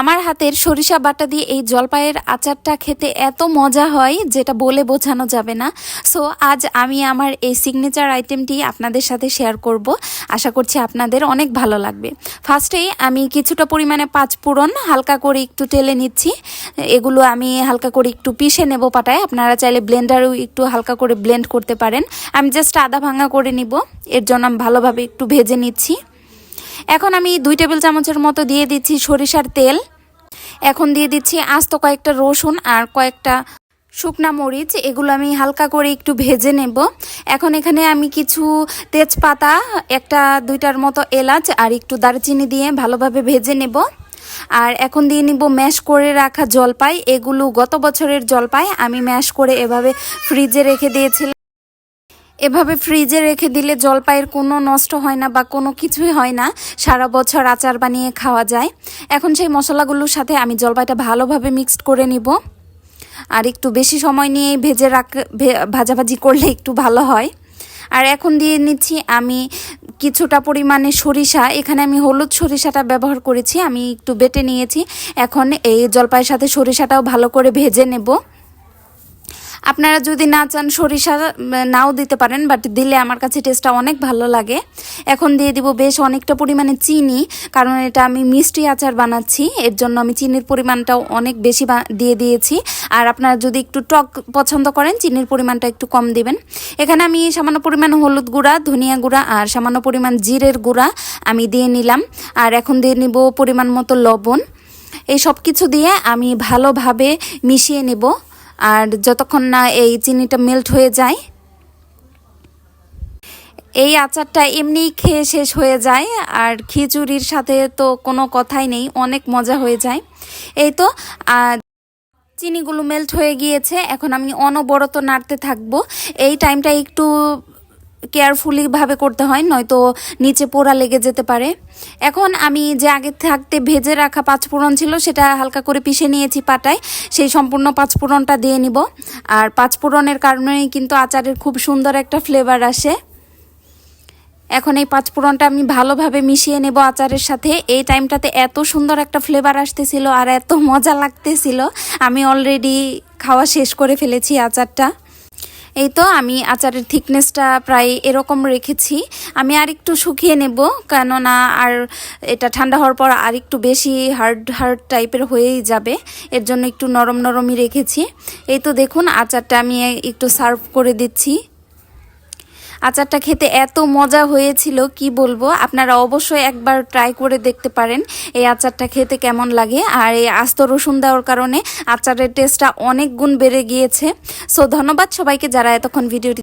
আমার হাতের সরিষা বাটা দিয়ে এই জলপাইয়ের আচারটা খেতে এত মজা হয়, যেটা বলে বোঝানো যাবে না। সো আজ আমি আমার এই সিগনেচার আইটেমটি আপনাদের সাথে শেয়ার করব। আশা করছি আপনাদের অনেক ভালো লাগবে। ফার্স্টেই আমি কিছুটা পরিমাণে পাঁচ ফোড়ন হালকা করে একটু টেলে নিচ্ছি। এগুলো আমি হালকা করে একটু পিষে নেব পাটায়। আপনারা চাইলে ব্লেন্ডারও একটু হালকা করে ব্লেন্ড করতে পারেন। আমি জাস্ট আদা ভাঙা করে নিব। এর জন্য আমি ভালোভাবে একটু ভেজে নিচ্ছি। এখন আমি দুই টেবিল চামচের মতো দিয়ে দিচ্ছি সরিষার তেল। এখন দিয়ে দিচ্ছি আস্ত কয়েকটা রসুন আর কয়েকটা শুকনা মরিচ। এগুলো আমি হালকা করে একটু ভেজে নেব। এখন এখানে আমি কিছু তেজপাতা, একটা দুইটার মতো এলাচ আর একটু দারচিনি দিয়ে ভালোভাবে ভেজে নেব। আর এখন দিয়ে নিব ম্যাশ করে রাখা জলপাই। এগুলো গত বছরের জলপাই। আমি ম্যাশ করে এভাবে ফ্রিজে রেখে দিয়েছিলাম। এভাবে ফ্রিজে রেখে দিলে জলপাইয়ের কোনো নষ্ট হয় না বা কোনো কিছুই হয় না। সারা বছর আচার বানিয়ে খাওয়া যায়। এখন সেই মশলাগুলোর সাথে আমি জলপাইটা ভালোভাবে মিক্সড করে নিব। আর একটু বেশি সময় নিয়ে ভেজে রাখ ভাজাভাজি করলে একটু ভালো হয়। আর এখন দিয়ে নিচ্ছি আমি কিছুটা পরিমাণে সরিষা। এখানে আমি হলুদ সরিষাটা ব্যবহার করেছি, আমি একটু বেটে নিয়েছি। এখন এই জলপাইয়ের সাথে সরিষাটাও ভালো করে ভেজে নেব। আপনারা যদি না চান সরিষা নাও দিতে পারেন বাট দিলে আমার কাছে টেস্টটা অনেক ভালো লাগে। এখন দিয়ে দিব বেশ অনেকটা পরিমাণে চিনি, কারণ এটা আমি মিষ্টি আচার বানাচ্ছি, এর জন্য আমি চিনির পরিমাণটাও অনেক বেশি দিয়ে দিয়েছি। আর আপনারা যদি একটু টক পছন্দ করেন, চিনির পরিমাণটা একটু কম দিবেন। এখানে আমি সামান্য পরিমাণ হলুদ গুঁড়া, ধনিয়া গুঁড়া আর সামান্য পরিমাণ জিরের গুঁড়া আমি দিয়ে নিলাম। আর এখন দিয়ে নিব পরিমাণ মতো লবণ। এই সব কিছু দিয়ে আমি ভালোভাবে মিশিয়ে নেব। আর যতক্ষণ না এই চিনিটা মেল্ট হয়ে যায়, এই আচারটা এমনিই খেয়ে শেষ হয়ে যায়। আর খিচুড়ির সাথে তো কোনো কথাই নেই, অনেক মজা হয়ে যায়। এই তো চিনিগুলো মেল্ট হয়ে গিয়েছে, এখন আমি অনবরত নাড়তে থাকব। এই টাইমটা একটু কেয়ারফুলি ভাবে করতে হয়, নয়তো নিচে পোড়া লেগে যেতে পারে। এখন আমি যে আগে থাকতে ভেজে রাখা পাঁচফোড়ন ছিল, সেটা হালকা করে পিষে নিয়েছি পাটায়। সেই সম্পূর্ণ পাঁচফোড়নটা দিয়ে নিব। আর পাঁচফোড়নের কারণেই কিন্তু আচারের খুব সুন্দর একটা ফ্লেভার আসে। এখন এই পাঁচফোড়নটা আমি ভালোভাবে মিশিয়ে নেব আচারের সাথে। এই টাইমটাতে এত সুন্দর একটা ফ্লেভার আসতেছিল আর এত মজা লাগতেছিল। আমি অলরেডি খাওয়া শেষ করে ফেলেছি আচারটা। এই তো আমি আচারের থিকনেসটা প্রায় এরকম রেখেছি। আমি আর একটু শুকিয়ে নেব, কেননা আর এটা ঠান্ডা হওয়ার পর আর একটু বেশি হার্ড হার্ড টাইপের হয়েই যাবে। এর জন্য একটু নরম, নরমই রেখেছি। এই তো দেখুন, আচারটা আমি একটু সার্ভ করে দিচ্ছি। আচারটা খেতে এত মজা হয়েছিল, কি বলব? আপনারা অবশ্যই একবার ট্রাই করে দেখতে পারেন এই আচারটা খেতে কেমন লাগে। আর এই আস্ত রসুন দেওয়ার কারণে আচারের টেস্টটা অনেক গুণ বেড়ে গিয়েছে। সো ধন্যবাদ সবাইকে যারা এতক্ষণ ভিডিওটি